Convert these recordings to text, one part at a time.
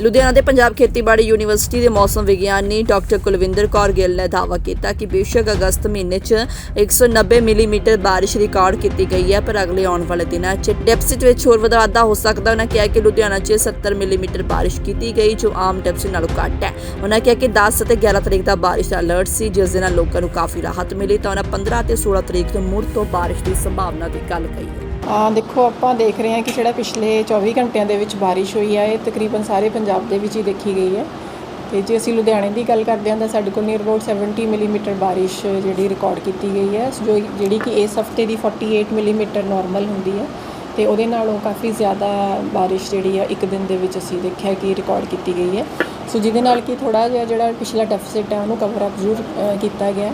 ਲੁਧਿਆਣਾ ਦੇ ਪੰਜਾਬ ਖੇਤੀਬਾੜੀ ਯੂਨੀਵਰਸਿਟੀ ਦੇ ਮੌਸਮ ਵਿਗਿਆਨੀ ਡਾਕਟਰ ਕੁਲਵਿੰਦਰ ਕੌਰ ਗਿੱਲ ਨੇ ਦਾਅਵਾ ਕੀਤਾ ਕਿ ਬੇਸ਼ੱਕ ਅਗਸਤ ਮਹੀਨੇ 'ਚ 190 ਮਿਲੀਮੀਟਰ ਬਾਰਿਸ਼ ਰਿਕਾਰਡ ਕੀਤੀ ਗਈ ਹੈ, ਪਰ ਅਗਲੇ ਆਉਣ ਵਾਲੇ ਦਿਨਾਂ 'ਚ ਡੈਫਿਸਿਟ ਵਿੱਚ ਹੋਰ ਵਾਧਾ ਹੋ ਸਕਦਾ ਉਹਨਾਂ ਕਿਹਾ ਕਿ ਲੁਧਿਆਣਾ 'ਚ 70 ਮਿਲੀਮੀਟਰ ਬਾਰਿਸ਼ ਕੀਤੀ ਗਈ, ਜੋ ਆਮ ਡੈਫਿਸਿਟ ਨਾਲੋਂ ਘੱਟ ਹੈ। ਉਹਨਾਂ ਕਿਹਾ ਕਿ 10 ਅਤੇ 11 ਤਰੀਕ ਦਾ ਬਾਰਿਸ਼ ਦਾ ਅਲਰਟ ਸੀ, ਜਿਸ ਦੇ ਨਾਲ ਲੋਕਾਂ ਨੂੰ ਕਾਫੀ ਰਾਹਤ ਮਿਲੀ, ਤਾਂ ਉਹਨਾਂ 15 ਅਤੇ 16 ਤਰੀਕ ਨੂੰ ਮੁੜ ਤੋਂ ਬਾਰਿਸ਼ ਦੀ ਸੰਭਾਵਨਾ ਦੀ ਗੱਲ ਕਹੀ ਹੈ। ਆ ਦੇਖੋ, ਆਪਾਂ ਦੇਖ ਰਹੇ ਹਾਂ ਕਿ ਜਿਹੜਾ ਪਿਛਲੇ 24 ਘੰਟਿਆਂ ਦੇ ਵਿੱਚ ਬਾਰਿਸ਼ ਹੋਈ ਹੈ, ਇਹ ਤਕਰੀਬਨ ਸਾਰੇ ਪੰਜਾਬ ਦੇ ਵਿੱਚ ਹੀ ਦੇਖੀ ਗਈ ਹੈ। ਤੇ ਜੇ ਅਸੀਂ ਲੁਧਿਆਣੇ ਦੀ ਗੱਲ ਕਰਦੇ ਹਾਂ, ਤਾਂ ਸਾਡੇ ਕੋਲ ਨੀਅਰ ਅਬਾਊਟ 70 ਮਿਲੀਮੀਟਰ ਬਾਰਿਸ਼ ਜਿਹੜੀ ਰਿਕਾਰਡ ਕੀਤੀ ਗਈ ਹੈ, ਜੋ ਜਿਹੜੀ ਕਿ ਇਸ ਹਫ਼ਤੇ ਦੀ 48 ਮਿਲੀਮੀਟਰ ਨਾਰਮਲ ਹੁੰਦੀ ਹੈ। ਤੇ ਉਹਦੇ ਨਾਲੋਂ ਕਾਫੀ ਜ਼ਿਆਦਾ ਬਾਰਿਸ਼ ਜਿਹੜੀ ਹੈ ਇੱਕ ਦਿਨ ਦੇ ਵਿੱਚ ਅਸੀਂ ਦੇਖਿਆ ਕਿ ਰਿਕਾਰਡ ਕੀਤੀ ਗਈ ਹੈ। ਸੋ ਜਿਹਦੇ ਨਾਲ ਕਿ ਥੋੜਾ ਜਿਹਾ ਜਿਹੜਾ ਪਿਛਲਾ ਡੈਫਿਸਿਟ ਹੈ, ਉਹਨੂੰ ਕਵਰ ਅਪ ਜ਼ਰੂਰ ਕੀਤਾ ਗਿਆ ਹੈ।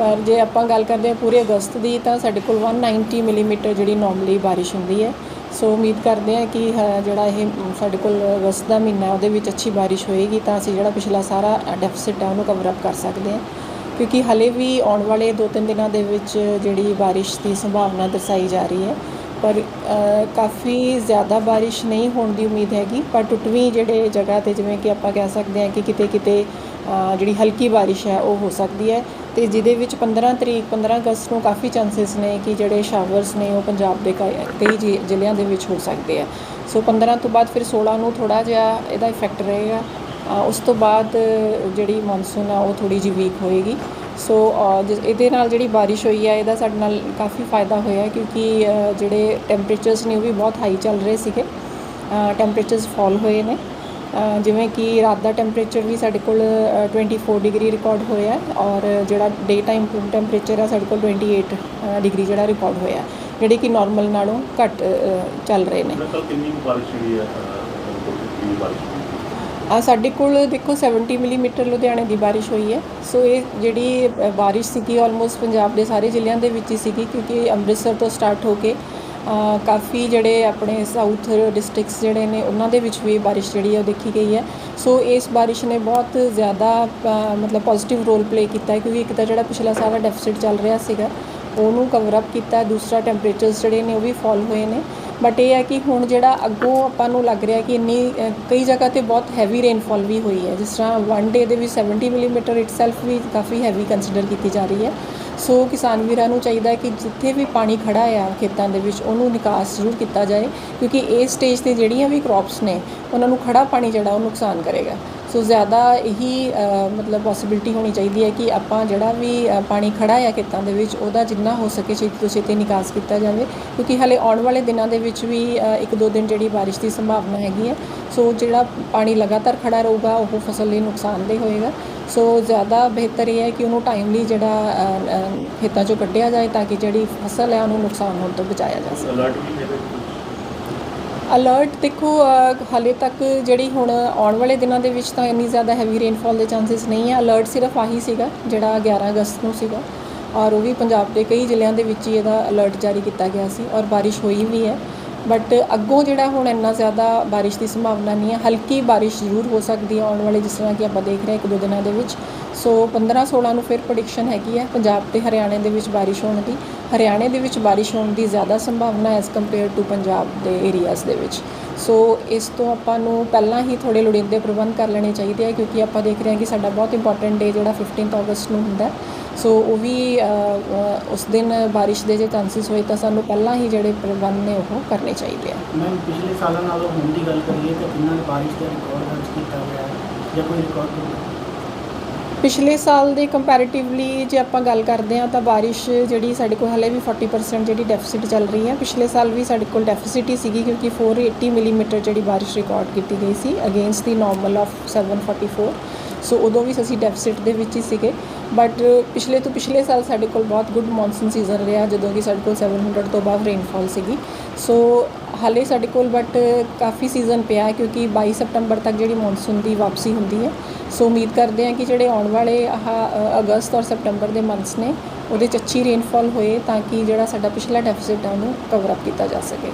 ਪਰ ਜੇ ਆਪਾਂ ਗੱਲ ਕਰਦੇ ਹਾਂ ਪੂਰੇ ਅਗਸਤ ਦੀ, ਤਾਂ ਸਾਡੇ ਕੋਲ 190 ਮਿਲੀਮੀਟਰ ਜਿਹੜੀ ਨਾਰਮਲੀ ਬਾਰਿਸ਼ ਹੁੰਦੀ ਹੈ। ਸੋ ਉਮੀਦ ਕਰਦੇ ਹਾਂ ਕਿ ਹ- ਜਿਹੜਾ ਇਹ ਸਾਡੇ ਕੋਲ ਅਗਸਤ ਦਾ ਮਹੀਨਾ ਉਹਦੇ ਵਿੱਚ ਅੱਛੀ ਬਾਰਿਸ਼ ਹੋਏਗੀ, ਤਾਂ ਅਸੀਂ ਜਿਹੜਾ ਪਿਛਲਾ ਸਾਰਾ ਡੈਫਿਸਿਟ ਹੈ, ਉਹਨੂੰ ਕਵਰ ਅਪ ਕਰ ਸਕਦੇ ਹਾਂ। ਕਿਉਂਕਿ ਹਲੇ ਵੀ ਆਉਣ ਵਾਲੇ 2-3 ਦਿਨਾਂ ਦੇ ਵਿੱਚ ਜਿਹੜੀ ਬਾਰਿਸ਼ ਦੀ ਸੰਭਾਵਨਾ ਦਰਸਾਈ ਜਾ ਰਹੀ ਹੈ। ਪਰ ਕਾਫੀ ਜ਼ਿਆਦਾ ਬਾਰਿਸ਼ ਨਹੀਂ ਹੋਣ ਦੀ ਉਮੀਦ ਹੈਗੀ, ਪਰ ਟੁੱਟਵੀਂ ਜਿਹੜੇ ਜਗ੍ਹਾ ਤੇ ਜਿਵੇਂ ਕਿ ਆਪਾਂ ਕਹਿ ਸਕਦੇ ਹਾਂ ਕਿ ਕਿਤੇ ਕਿਤੇ ਜਿਹੜੀ ਹਲਕੀ ਬਾਰਿਸ਼ ਹੈ, ਉਹ ਹੋ ਸਕਦੀ ਹੈ। ਤੇ ਜਿਹਦੇ ਵਿੱਚ 15 ਤਰੀਕ 15 ਅਗਸਤ ਨੂੰ ਕਾਫੀ ਚਾਂਸਸ ਨੇ ਕਿ ਜਿਹੜੇ ਸ਼ਾਵਰਸ ਨੇ ਉਹ ਪੰਜਾਬ ਦੇ ਕਈ ਕਈ ਜ਼ਿ- ਜ਼ਿਲ੍ਹਿਆਂ ਦੇ ਵਿੱਚ ਹੋ ਸਕਦੇ ਆ। ਸੋ 15 ਤੋਂ ਬਾਅਦ ਫਿਰ 16 ਨੂੰ ਥੋੜਾ ਜਿਹਾ ਇਹਦਾ ਇਫੈਕਟ ਰਹੇਗਾ। ਉਸ ਤੋਂ ਬਾਅਦ ਜਿਹੜੀ ਮੌਨਸੂਨ ਆ ਉਹ ਥੋੜੀ ਜਿਹੀ ਵੀਕ ਹੋਏਗੀ। ਸੋ ਅ, ਇਹਦੇ ਨਾਲ ਜਿਹੜੀ ਬਾਰਿਸ਼ ਹੋਈ ਹੈ ਇਹਦਾ ਸਾਡੇ ਨਾਲ ਕਾਫੀ ਫਾਇਦਾ ਹੋਇਆ ਕਿਉਂਕਿ ਜਿਹੜੇ ਟੈਂਪਰੇਚਰਸ ਨੇ ਉਹ ਵੀ ਬਹੁਤ ਹਾਈ ਚੱਲ ਰਹੇ ਸੀਗੇ। ਟੈਂਪਰੇਚਰਸ ਫਾਲ ਹੋਏ ਨੇ। ਜਿਵੇਂ ਕਿ ਰਾਤ ਦਾ ਟੈਂਪਰੇਚਰ ਵੀ ਸਾਡੇ ਕੋਲ ਅ, 24 ਡਿਗਰੀ ਰਿਕਾਰਡ ਹੋਇਆ ਹੈ ਔਰ ਜਿਹੜਾ ਡੇ ਟਾਈਮ ਟੈਂਪਰੇਚਰ ਆ ਸਾਡੇ ਕੋਲ 28 ਅ, ਡਿਗਰੀ ਜਿਹੜਾ ਰਿਕਾਰਡ ਹੋਇਆ ਜਿਹੜੇ ਕਿ ਨਾਰਮਲ ਨਾਲੋਂ ਘੱਟ ਚੱਲ ਰਹੇ ਨੇ। ਕੱਲ ਕਿੰਨੀ ਕੁ ਬਾਰਿਸ਼ ਹੋਈ ਹੈ ਅਹ, ਕਿੰਨੀ ਬਾਰਿਸ਼ ਹੋਈ? ਆ ਸਾਡੇ ਕੋਲ ਦੇਖੋ 70 ਮਿਲੀਮੀਟਰ ਲੁਧਿਆਣੇ ਦੀ ਬਾਰਿਸ਼ ਹੋਈ ਹੈ ਸੋ ਇਹ ਜਿਹੜੀ ਬਾਰਿਸ਼ ਸੀਗੀ ਆਲਮੋਸਟ ਪੰਜਾਬ ਦੇ ਸਾਰੇ ਜ਼ਿਲ੍ਹਿਆਂ ਦੇ ਵਿੱਚ ਹੀ ਸੀਗੀ ਕਿਉਂਕਿ ਅੰਮ੍ਰਿਤਸਰ ਤੋਂ ਸਟਾਰਟ ਹੋ ਕੇ ਕਾਫੀ ਜਿਹੜੇ ਆਪਣੇ ਸਾਊਥ ਡਿਸਟ੍ਰਿਕਟਸ ਜਿਹੜੇ ਨੇ, ਉਹਨਾਂ ਦੇ ਵਿੱਚ ਵੀ ਬਾਰਿਸ਼ ਜਿਹੜੀ ਹੈ ਉਹ ਦੇਖੀ ਗਈ ਹੈ। ਸੋ ਇਸ ਬਾਰਿਸ਼ ਨੇ ਬਹੁਤ ਜ਼ਿਆਦਾ ਮਤਲਬ ਪੋਜ਼ਿਟਿਵ ਰੋਲ ਪਲੇ ਕੀਤਾ ਹੈ, ਕਿਉਂਕਿ ਇੱਕ ਤਾਂ ਜਿਹੜਾ ਪਿਛਲਾ ਸਾਰਾ ਡੈਫਿਸਿਟ ਚੱਲ ਰਿਹਾ ਸੀਗਾ, ਉਹਨੂੰ ਕਵਰ ਅਪ ਕੀਤਾ ਦੂਸਰਾ ਟੈਂਪਰੇਚਰਸ ਜਿਹੜੇ ਨੇ, ਉਹ ਵੀ ਫਾਲ ਹੋਏ ਨੇ। ਬਟ ਇਹ ਹੈ ਕਿ ਹੁਣ ਜਿਹੜਾ ਅੱਗੋਂ ਆਪਾਂ ਨੂੰ ਲੱਗ ਰਿਹਾ ਕਿ ਇੰਨੀ ਕਈ ਜਗ੍ਹਾ ਤੇ ਬਹੁਤ ਹੈਵੀ ਰੇਨਫਾਲ ਵੀ ਹੋਈ ਹੈ। ਜਿਸ ਤਰ੍ਹਾਂ ਵਨ ਡੇ ਦੇ ਵਿੱਚ 70 ਮਿਲੀਮੀਟਰ ਇਟਸੈਲਫ ਵੀ ਕਾਫੀ ਹੈਵੀ ਕੰਸੀਡਰ ਕੀਤੀ ਜਾ ਰਹੀ ਹੈ। ਸੋ ਕਿਸਾਨ ਵੀਰਾਂ ਨੂੰ ਚਾਹੀਦਾ ਹੈ ਕਿ ਜਿੱਥੇ ਵੀ ਪਾਣੀ ਖੜਾ ਆ ਖੇਤਾਂ ਦੇ ਵਿੱਚ, ਉਹਨੂੰ ਨਿਕਾਸ ਜ਼ਰੂਰ ਕੀਤਾ ਜਾਏ, ਕਿਉਂਕਿ ਇਸ ਸਟੇਜ ਤੇ ਜਿਹੜੀਆਂ ਵੀ ਕ੍ਰੌਪਸ ਨੇ, ਉਹਨਾਂ ਨੂੰ ਖੜਾ ਪਾਣੀ ਜਿਹੜਾ ਉਹ ਨੁਕਸਾਨ ਕਰੇਗਾ। ਸੋ ਜ਼ਿਆਦਾ ਇਹੀ ਮਤਲਬ ਪੋਸਿਬਿਲਿਟੀ ਹੋਣੀ ਚਾਹੀਦੀ ਹੈ ਕਿ ਆਪਾਂ ਜਿਹੜਾ ਵੀ ਪਾਣੀ ਖੜਾ ਆ ਖੇਤਾਂ ਦੇ ਵਿੱਚ ਉਹਦਾ ਜਿੰਨਾ ਹੋ ਸਕੇ ਛੇਤੀ ਤੋਂ ਛੇਤੀ ਨਿਕਾਸ ਕੀਤਾ ਜਾਵੇ ਕਿਉਂਕਿ ਹਲੇ ਆਉਣ ਵਾਲੇ ਦਿਨਾਂ ਦੇ ਵਿੱਚ ਵੀ ਇੱਕ ਦੋ ਦਿਨ ਜਿਹੜੀ ਬਾਰਿਸ਼ ਦੀ ਸੰਭਾਵਨਾ ਹੈਗੀ ਹੈ ਸੋ ਜਿਹੜਾ ਪਾਣੀ ਲਗਾਤਾਰ ਖੜਾ ਰਹੂਗਾ ਉਹ ਫਸਲ ਲਈ ਨੁਕਸਾਨਦੇਹ ਹੋਏਗਾ ਸੋ ਜ਼ਿਆਦਾ ਬਿਹਤਰ ਇਹ ਹੈ ਕਿ ਉਹਨੂੰ ਟਾਈਮਲੀ ਜਿਹੜਾ ਖੇਤਾਂ 'ਚੋਂ ਕੱਢਿਆ ਜਾਏ ਤਾਂ ਕਿ ਜਿਹੜੀ ਫਸਲ ਹੈ ਉਹਨੂੰ ਨੁਕਸਾਨ ਹੋਣ ਤੋਂ ਬਚਾਇਆ ਜਾ ਸਕੇ ਅਲਰਟ ਦੇਖੋ ਹਾਲੇ ਤੱਕ ਜਿਹੜੀ ਹੁਣ ਆਉਣ ਵਾਲੇ ਦਿਨਾਂ ਦੇ ਵਿੱਚ ਤਾਂ ਇੰਨੀ ਜ਼ਿਆਦਾ ਹੈਵੀ ਰੇਨਫਾਲ ਦੇ ਚਾਂਸਸ ਨਹੀਂ ਹੈ। ਅਲਰਟ ਸਿਰਫ ਆਹੀ ਸੀਗਾ, ਜਿਹੜਾ 11 ਅਗਸਤ ਨੂੰ ਸੀਗਾ। ਔਰ ਉਹ ਵੀ ਪੰਜਾਬ ਦੇ ਕਈ ਜ਼ਿਲ੍ਹਿਆਂ ਦੇ ਵਿੱਚ ਹੀ ਇਹਦਾ ਅਲਰਟ ਜਾਰੀ ਕੀਤਾ ਗਿਆ ਸੀ ਔਰ ਬਾਰਿਸ਼ ਹੋਈ ਵੀ ਹੈ। ਬਟ ਅੱਗੋਂ ਜਿਹੜਾ ਹੁਣ ਇੰਨਾ ਜ਼ਿਆਦਾ ਬਾਰਿਸ਼ ਦੀ ਸੰਭਾਵਨਾ ਨਹੀਂ ਹੈ, ਹਲਕੀ ਬਾਰਿਸ਼ ਜ਼ਰੂਰ ਹੋ ਸਕਦੀ ਹੈ ਆਉਣ ਵਾਲੇ, ਜਿਸ ਤਰ੍ਹਾਂ ਕਿ ਆਪਾਂ ਦੇਖ ਰਹੇ ਹਾਂ ਇੱਕ ਦੋ ਦਿਨਾਂ ਦੇ ਵਿੱਚ। ਸੋ 15 16 ਨੂੰ ਫਿਰ ਪ੍ਰੈਡਿਕਸ਼ਨ ਹੈਗੀ ਹੈ ਪੰਜਾਬ ਤੇ ਹਰਿਆਣੇ ਦੇ ਵਿੱਚ ਬਾਰਿਸ਼ ਹੋਣ ਦੀ। ਹਰਿਆਣੇ ਦੇ ਵਿੱਚ ਬਾਰਿਸ਼ ਹੋਣ ਦੀ ਜ਼ਿਆਦਾ ਸੰਭਾਵਨਾ ਐਸ ਕੰਪੇਅਰ ਟੂ ਪੰਜਾਬ ਦੇ ਏਰੀਆਜ਼ ਦੇ ਵਿੱਚ। ਸੋ ਇਸ ਤੋਂ ਆਪਾਂ ਨੂੰ ਪਹਿਲਾਂ ਹੀ ਥੋੜੇ ਲੋੜੀਂਦੇ ਪ੍ਰਬੰਧ ਕਰ ਲੈਣੇ ਚਾਹੀਦੇ ਆ, ਕਿਉਂਕਿ ਆਪਾਂ ਦੇਖ ਰਹੇ ਹਾਂ ਕਿ ਸਾਡਾ ਬਹੁਤ ਇੰਪੋਰਟੈਂਟ ਡੇ ਜਿਹੜਾ 15th ਅਗਸਤ ਨੂੰ ਹੁੰਦਾ ਸੋ ਉਹ ਵੀ ਉਸ ਦਿਨ ਬਾਰਿਸ਼ ਦੇ ਜੇ ਚਾਂਸਸ ਹੋਏ ਤਾਂ ਸਾਨੂੰ ਪਹਿਲਾਂ ਹੀ ਜਿਹੜੇ ਪ੍ਰਬੰਧ ਨੇ ਉਹ ਕਰਨੇ ਚਾਹੀਦੇ ਆ। ਮੈਮ ਪਿਛਲੇ ਸਾਲਾਂ ਨਾਲੋਂ ਹੁਣ ਦੀ ਗੱਲ ਕਰੀਏ ਤਾਂ ਕਿੰਨਾ ਬਾਰਿਸ਼ ਦਾ ਰਿਕਾਰਡ ਦਰਜ ਕੀਤਾ ਗਿਆ ਹੈ ਜਾਂ ਕੋਈ ਰਿਕਾਰਡ ਪਿਛਲੇ ਸਾਲ ਦੇ ਕੰਪੈਰੀਟਿਵਲੀ ਜੇ ਆਪਾਂ ਗੱਲ ਕਰਦੇ ਹਾਂ ਤਾਂ ਬਾਰਿਸ਼ ਜਿਹੜੀ ਸਾਡੇ ਕੋਲ ਹਲੇ ਵੀ 40% ਜਿਹੜੀ ਡੈਫਿਸਿਟ ਚੱਲ ਰਹੀ ਹੈ। ਪਿਛਲੇ ਸਾਲ ਵੀ ਸਾਡੇ ਕੋਲ ਡੈਫਿਸਿਟ ਹੀ ਸੀਗੀ ਕਿਉਂਕਿ 480 ਮਿਲੀਮੀਟਰ ਜਿਹੜੀ ਬਾਰਿਸ਼ ਰਿਕਾਰਡ ਕੀਤੀ ਗਈ ਸੀ against the normal of 744 so ਉਦੋਂ ਵੀ ਅਸੀਂ ਡੈਫਿਸਿਟ ਦੇ ਵਿੱਚ ਹੀ ਸੀਗੇ। ਬਟ ਪਿਛਲੇ ਤੋਂ ਪਿਛਲੇ ਸਾਲ ਸਾਡੇ ਕੋਲ ਬਹੁਤ ਗੁੱਡ ਮੌਨਸੂਨ ਸੀਜ਼ਨ ਰਿਹਾ, ਜਦੋਂ ਕਿ ਸਾਡੇ ਕੋਲ 700 ਤੋਂ ਬਾਅਦ ਰੇਨਫਾਲ ਸੀਗੀ। ਸੋ ਹਾਲੇ ਸਾਡੇ ਕੋਲ ਬਟ ਕਾਫੀ ਸੀਜ਼ਨ ਪਿਆ ਹੈ ਕਿਉਂਕਿ 22 ਸਤੰਬਰ ਤੱਕ ਜਿਹੜੀ ਮੌਨਸੂਨ ਦੀ ਵਾਪਸੀ ਹੁੰਦੀ ਹੈ। ਸੋ ਉਮੀਦ ਕਰਦੇ ਹਾਂ ਕਿ ਜਿਹੜੇ ਆਉਣ ਵਾਲੇ ਆਹ ਅਗਸਤ ਔਰ ਸਤੰਬਰ ਦੇ ਮੰਥਸ ਨੇ, ਉਹਦੇ 'ਚ ਅੱਛੀ ਰੇਨਫਾਲ ਹੋਏ ਤਾਂ ਕਿ ਜਿਹੜਾ ਸਾਡਾ ਪਿਛਲਾ ਡੈਫਿਸਿਟ ਹੈ ਉਹਨੂੰ ਕਵਰ ਅਪ ਕੀਤਾ ਜਾ ਸਕੇ।